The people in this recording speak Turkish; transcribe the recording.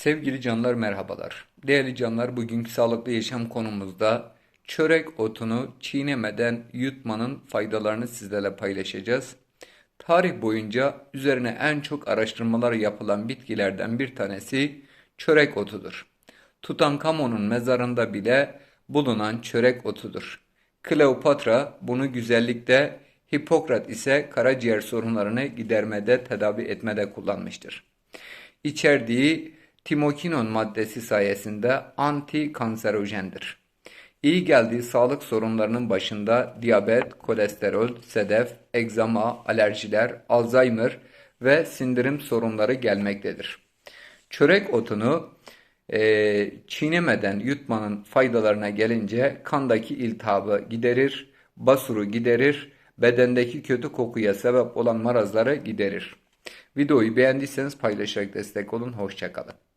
Sevgili canlar merhabalar. Değerli canlar bugünkü sağlıklı yaşam konumuzda çörek otunu çiğnemeden yutmanın faydalarını sizlerle paylaşacağız. Tarih boyunca üzerine en çok araştırmalar yapılan bitkilerden bir tanesi çörek otudur. Tutankamon'un mezarında bile bulunan çörek otudur. Kleopatra bunu güzellikte, Hipokrat ise karaciğer sorunlarını gidermede, tedavi etmede kullanmıştır. İçerdiği timokinon maddesi sayesinde anti kanserojendir. İyi geldiği sağlık sorunlarının başında diyabet, kolesterol, sedef, egzama, alerjiler, Alzheimer ve sindirim sorunları gelmektedir. Çörek otunu e, çiğnemeden yutmanın faydalarına gelince kandaki iltihabı giderir, basuru giderir, bedendeki kötü kokuya sebep olan marazları giderir. Videoyu beğendiyseniz paylaşarak destek olun. Hoşçakalın.